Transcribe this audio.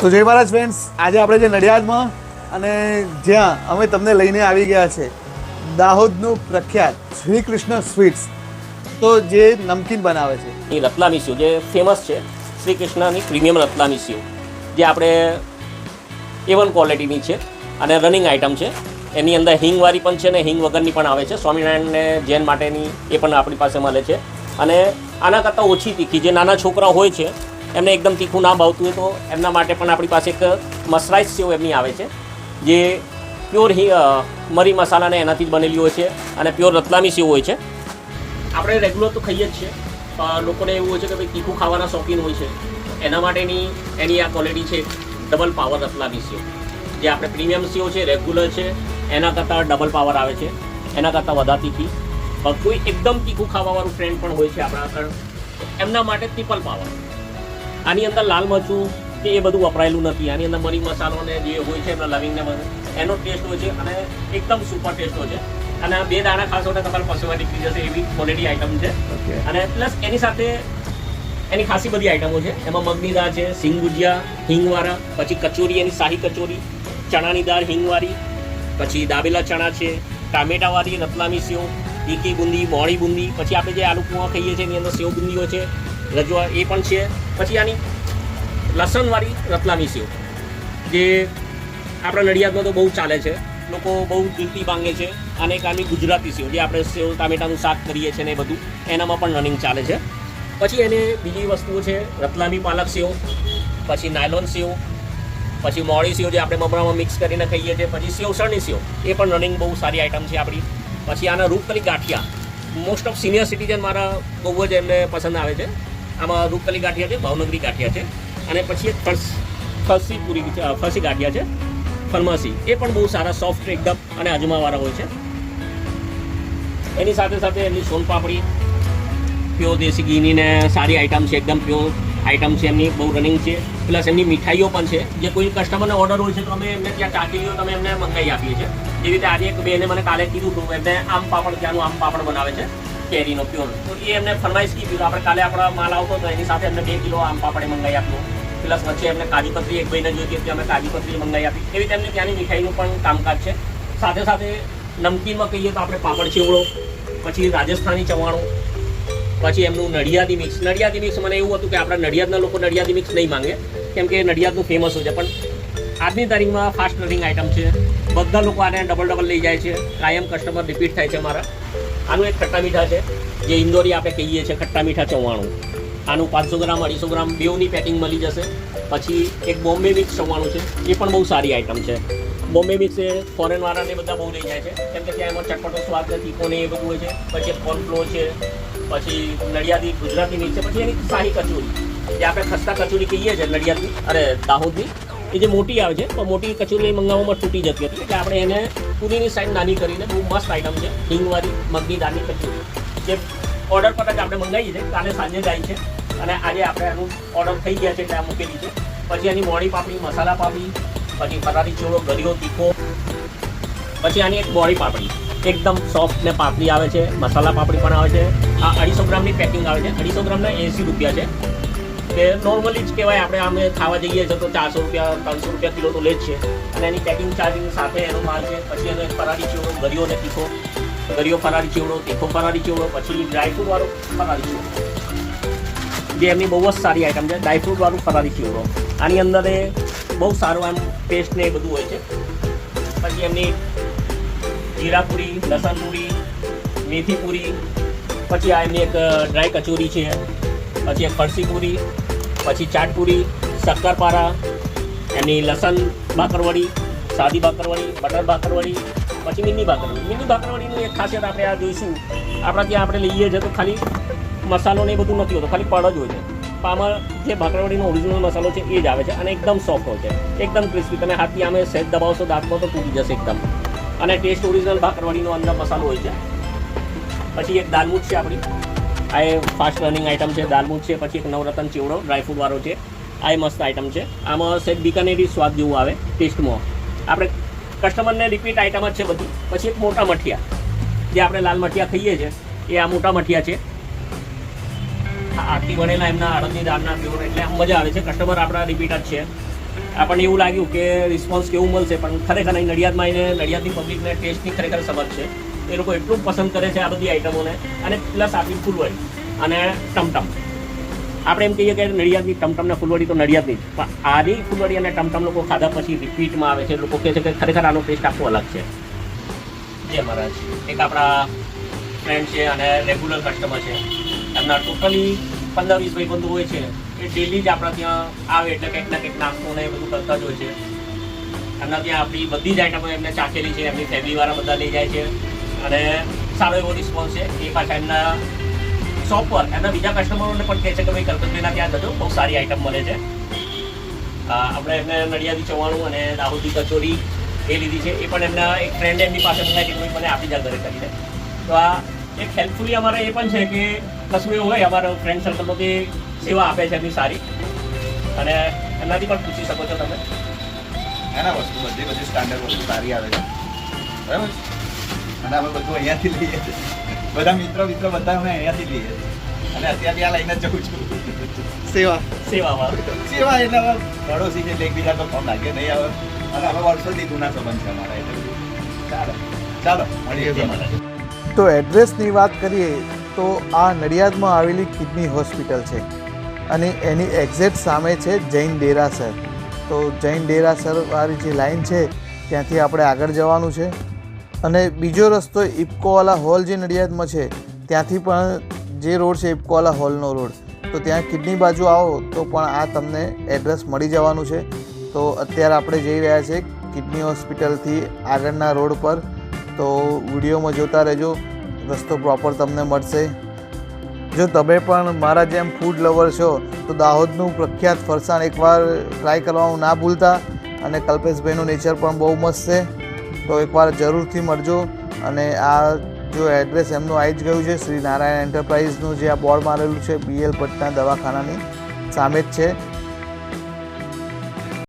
તો જય મહારાજ ફ્રેન્ડ્સ આજે આપણે જે નડિયાદમાં અને જ્યાં અમે તમને લઈને આવી ગયા છે, દાહોદનું પ્રખ્યાત શ્રી કૃષ્ણ સ્વીટ્સ તો જે નમકીન બનાવે છે. એ રતલામી સેવ, જે ફેમસ છે શ્રી કૃષ્ણની પ્રીમિયમ રતલામી સેવ, જે આપણે એ વન ક્વોલિટીની છે અને રનિંગ આઇટમ છે. એની અંદર હિંગવાળી પણ છે ને હિંગ વગરની પણ આવે છે. સ્વામિનારાયણને જૈન માટેની એ પણ આપણી પાસે મળે છે. અને આના કરતાં ઓછી તીખી, જે નાના છોકરા હોય છે એમને એકદમ તીખું ના ભાવતું હોય તો એમના માટે પણ આપણી પાસે એક મસરાઈઝ સેવ એમની આવે છે, જે પ્યોર મરી મસાલાને એનાથી જ બનેલી હોય છે અને પ્યોર રતલામી સેવ હોય છે. આપણે રેગ્યુલર તો ખાઈએ જ છીએ લોકોને એવું હોય છે કે ભાઈ તીખું ખાવાના શોખીન હોય છે. એના માટેની એની આ ક્વોલિટી છે ડબલ પાવર રતલામી સેવ, જે આપણે પ્રીમિયમ સેવ છે રેગ્યુલર છે, એના કરતાં ડબલ પાવર આવે છે, એના કરતાં વધારે તીખી. કોઈ એકદમ તીખું ખાવાવાળું ફ્રેન્ડ પણ હોય છે આપણા આગળ, એમના માટે ટ્રિપલ પાવર આની અંદર લાલ મરચું કે એ બધું વપરાયેલું નથી. આની અંદર મરી મસાલો ને જે હોય છે એમના લવિંગને બધું એનો ટેસ્ટ હોય છે અને એકદમ સુપર ટેસ્ટ હોય છે. અને આ બે દાણા ખાશો ને તમારે પસંદ નીકળી જશે એવી ક્વોલિટી આઈટમ છે. અને પ્લસ એની સાથે એની ખાસી બધી આઈટમો છે. એમાં મગની દાળ છે સિંગ ગુજિયા હિંગવાળા પછી કચોરી એની શાહી કચોરી ચણાની દાળ હિંગવાળી પછી દાબેલા ચણા છે ટામેટાવાળી રતલામી સેવ તીખી બુંદી મોળી બુંદી પછી આપણે જે આલુ પૂવા ખાઈએ છીએ એની અંદર સેવ બુંદી હોય છે રજવા એ પણ છે. પછી આની લસણવાળી રતલામી સેવ જે આપણા નડિયાદમાં તો બહુ ચાલે છે. લોકો બહુ દિલથી માંગે છે. અને એક આની ગુજરાતી સેવ જે આપણે સેવ ટામેટાનું શાક કરીએ છીએ ને એ બધું, એનામાં પણ રનિંગ ચાલે છે. પછી એને બીજી વસ્તુઓ છે, રતલામી પાલક સેવ પછી નાયલોન સેવ પછી મોડી સેવ જે આપણે મમરામાં મિક્સ કરીને ખાઈએ છીએ, પછી સેવસળની સેવ એ પણ રનિંગ બહુ સારી આઈટમ છે આપણી. પછી આના રૂપકલી ગાંઠિયા મોસ્ટ ઓફ સિનિયર સિટીઝન મારા બહુ જ એમને પસંદ આવે છે. આમાં રૂપકલી ગાંઠિયા છે, ભાવનગરી ગાંઠિયા છે અને પછી એક ફર્સ, ફરસી પૂરી ફરસી ગાંઠિયા છે, ફરમાસી. એ પણ બહુ સારા, સોફ્ટ એકદમ અને અજમાવાળા હોય છે. એની સાથે સાથે એમની સોનપાપડી પ્યોર દેશી ઘીની ને સારી આઈટમ છે, એકદમ પ્યોર આઈટમ છે એમની, બહુ રનિંગ છે. પ્લસ એમની મીઠાઈઓ પણ છે. જે કોઈ કસ્ટમરને ઓર્ડર હોય છે, તો અમે એમને ત્યાં ટાંકીઓ તમે એમને મંગાવી આપીએ છીએ. જેવી રીતે આજે એક બેને મને કાલે કીધું હતું એમને આમ પાપડ, ત્યાંનું આમ પાપડ બનાવે છે. કેરીનો પ્યોર. તો એ એમને ફરમાઈશ કીધું આપણે કાલે આપણા માલ આવતો તો એની સાથે એમને બે કિલો આમ પાપડે મંગાવી આપ્યું પ્લસ વચ્ચે એમને કાજુ કતરી એક ભાઈને જોઈતી હતી, અમે કાજુ મંગાવી આપી. એવી રીતે એમની ત્યાંની મીઠાઈનું પણ કામકાજ છે. સાથે સાથે નમકીનમાં કહીએ તો આપણે પાપડ ચેવડો પછી રાજસ્થાની ચવાણું, પછી એમનું નડિયાદી મિક્સ. નડિયાદી મિક્સ મને એવું હતું કે આપણા નડિયાદના લોકો નડિયાદી મિક્સ નહીં માંગે, કેમ કે નડિયાદનું ફેમસ હોય છે. પણ આજની તારીખમાં ફાસ્ટ રનિંગ આઈટમ છે. બધા લોકો આને ડબલ ડબલ લઈ જાય છે. કાયમ કસ્ટમર રિપીટ થાય છે મારા આનું એક ખટ્ટા મીઠા છે, જે ઇન્દોરી આપણે કહીએ છીએ ખટ્ટા મીઠા ચવાણું. આનું પાંચસો ગ્રામ, અઢીસો ગ્રામ બેવની પેકિંગ મળી જશે. પછી એક બોમ્બે મિક્સ ચવાણું છે, એ પણ બહુ સારી આઈટમ છે. બોમ્બે મિક્સ એ ફોરેનવાળાને બધા બહુ લઈ જાય છે. કેમ કે ત્યાં એમાં ચટપટો સ્વાદ ને તીખો એ બધું હોય છે. પછી કોર્નફ્લો છે, પછી નડિયાદી ગુજરાતી મિક્સ છે, પછી એની શાહી કચોરી. જે આપણે ખસ્તા કચોરી કહીએ છીએ નડિયાદની, અરે દાહોદની એ જે મોટી આવે છે પણ મોટી કચોરી મંગાવવામાં તૂટી જતી હતી. એટલે આપણે એને પૂરીની સાઈડ નાની કરીને બહુ મસ્ત આઈટમ છે હિંગવાળી મગની દાળની કચોરી. જે ઓર્ડર પર જ આપણે મંગાવીએ છીએ, કાલે સાંજે જાય છે. અને આજે આપણે એનું ઓર્ડર થઈ ગયા છે એટલે આ મૂકેલી છે. પછી એની મોડી પાપડી, મસાલા પાપડી, પછી ફરારી ચોળો ગળ્યો તીખો. પછી આની એક બોડી પાપડી. એકદમ સોફ્ટ ને પાપડી આવે છે, મસાલા પાપડી પણ આવે છે. આ અઢીસો ગ્રામની પેકિંગ આવે છે. અઢીસો ગ્રામના એંસી રૂપિયા છે. કે નોર્મલી જ કહેવાય, આપણે અમે ખાવા જઈએ છીએ તો ચારસો રૂપિયા, ત્રણસો રૂપિયા કિલો તો લે જ છે. અને એની પેકિંગ ચાર્જિંગ સાથે એનો માલ છે. પછી એનો ફરારી ચીવડો ગળ્યો ને તીખો. ગરીઓ ફરારી ચીવડો, તીખો ફરારી ચીવડો, પછી ડ્રાયફ્રૂટ વાળો ફરારી ચેવડો. જે એમની બહુ જ સારી આઈટમ છે ડ્રાયફ્રૂટ વાળું ફરારી ચીવડો. આની અંદર એ બહુ સારું આમ પેસ્ટ ને એ બધું હોય છે. પછી એમની જીરાપુરી લસણપુરી મેથીપુરી મેથી પૂરી, પછી આ એમની એક ડ્રાય કચોરી છે. પછી ફરસી પૂરી, પછી ચાટપુરી શક્કરપારા એમની લસણ ભાકરવડી સાદી ભાકરવડી બટર ભાકરવડી પછી મિની ભાકરવડી મિની ભાકરવડીની એક ખાસિયત આપણે આ જોઈશું. આપણા ત્યાં આપણે લઈએ છીએ તો ખાલી મસાલો ને બધું નથી હોતું, ખાલી પડ જ હોય છે. આમાં જે ભાકરવડીનો ઓરિજિનલ મસાલો છે એ જ આવે છે અને એકદમ સોફ્ટ હોય છે. એકદમ ક્રિસ્પી તમે હાથથી આમે સહેજ દબાવશો, દાંતમાં તો તૂટી જશે એકદમ. અને ટેસ્ટ ઓરિજિનલ ભાકરવડીનો અંદર મસાલો હોય છે. પછી એક દાલમૂટ છે આપણી. આ ફાસ્ટ રનિંગ આઈટમ છે દાલમૂટ છે, પછી એક નવરત્ન ચીવડો ડ્રાયફ્રૂટવાળો છે. આ મસ્ત આઈટમ છે. આમાં સહેજ બિકાનેરી સ્વાદ જેવું આવે ટેસ્ટમાં આપણે કસ્ટમરને રિપીટ આઈટમ જ છે બધી. પછી એક મોટા મઠિયા, જે આપણે લાલ મઠિયા ખાઈએ છીએ એ આ મોટા મઠિયા છે. આ આરતી બનેલા એમના અડદની દાળના પ્યોર એટલે મજા આવે છે. કસ્ટમર આપણા રિપીટ જ છે. આપણને એવું લાગ્યું કે રિસ્પોન્સ કેવું મળશે, પણ ખરેખર અહીં નડિયાદમાં એને નડિયાદની પબ્લિકને ટેસ્ટની ખરેખર સમજ છે. એ લોકો એટલું પસંદ કરે છે આ બધી આઈટમોને. અને પ્લસ આપણી ફૂલવડી અને ટમટમ. આપણે એમ કહીએ કે નડિયાદની ટમટમને ફૂલવડી તો નડિયાદની જ, પણ આની ફૂલવડી અને ટમટમ લોકો ખાધા પછી રિપીટમાં આવે છે. લોકો કહે છે કે ખરેખર આનો ટેસ્ટ આખો અલગ છે. જે મહારાજ. એક આપણા ફ્રેન્ડ છે અને રેગ્યુલર કસ્ટમર છે. એમના ટોટલી પંદર વીસ ભાઈબંધો હોય છે. એ ડેલી જ આપણા ત્યાં આવે એટલે કંઈક ના કંઈક નાસ્તો ને એ બધું કરતા જ હોય છે. એમના ત્યાં આપણી બધી જ આઈટમો એમને ચાખેલી છે. એમની ફેમિલીવાળા બધા લઈ જાય છે. અને સારો એવો રિસ્પોન્સ છે. એ પાછા એમના શોપ પર, એમના બીજા કસ્ટમરોને પણ કહે છે કે, ભાઈ, કલ્પતભાઈના ત્યાં જજો, બહુ સારી આઈટમ મળે છે. આપણે એમને નડિયાદી ચવાણું અને દાહોદી કચોરી એ લીધી છે. એ પણ એમના એક ફ્રેન્ડ એમની પાસે મને હતી મને આપી જા ઘરે કરીને. તો આ એક હેલ્પફુલી અમારે એ પણ છે કે કશું એવું હોય, અમારા ફ્રેન્ડ સર્કલમાં બી સેવા આપે છે એમની સારી. અને એમનાથી પણ પૂછી શકો છો તમે. એના વસ્તુ બધી બધી સ્ટાન્ડર્ડ વસ્તુ સારી આવે છે. બરાબર અને અમે બધું અહીંયાથી લઈએ. છીએ બધા મિત્રો મિત્રો બધા અમે અહીંયાથી લઈએ. છીએ અને અત્યારે આ લઈને જઉં છું. સેવા. સેવામાં. સેવા એટલે હવે પડોશી છે એટલે એકબીજા તો ફોન લાગે નહીં આવે અને અમે વર્ષોથી જૂના સંબંધ છે અમારા એટલે ચાલો ચાલો મળીએ તો એડ્રેસની વાત કરીએ તો આ નડિયાદમાં આવેલી કિડની હોસ્પિટલ છે. અને એની એક્ઝેક્ટ સામે છે જૈન ડેરાસર તો જૈન ડેરાસર વાળી જે લાઈન છે ત્યાંથી આપણે આગળ જવાનું છે. અને બીજો રસ્તો ઇફકોવાલા હોલ જે નડિયાદમાં છે, ત્યાંથી પણ જે રોડ છે, ઇફકોવાલા હોલનો રોડ, તો ત્યાં કિડની બાજુ આવો તો પણ આ તમને એડ્રેસ મળી જવાનું છે. તો અત્યારે આપણે જઈ રહ્યા છે કિડની હોસ્પિટલથી આગળના રોડ પર. તો વિડીયોમાં જોતા રહેજો, રસ્તો પ્રોપર તમને મળશે. જો તમે પણ મારા જેમ ફૂડ લવર છો, તો દાહોદનું પ્રખ્યાત ફરસાણ એકવાર ટ્રાય કરવાનું ના ભૂલતા અને કલ્પેશભાઈનું નેચર પણ બહુ મસ્ત છે. તો એકવાર જરૂરથી મળજો. અને આ જો એડ્રેસ એમનું આવી જ ગયું છે, શ્રી નારાયણ એન્ટરપ્રાઇઝનું જે આ બોર્ડ મારેલું છે બીએલ પટના દવાખાનાની, સામે જ છે.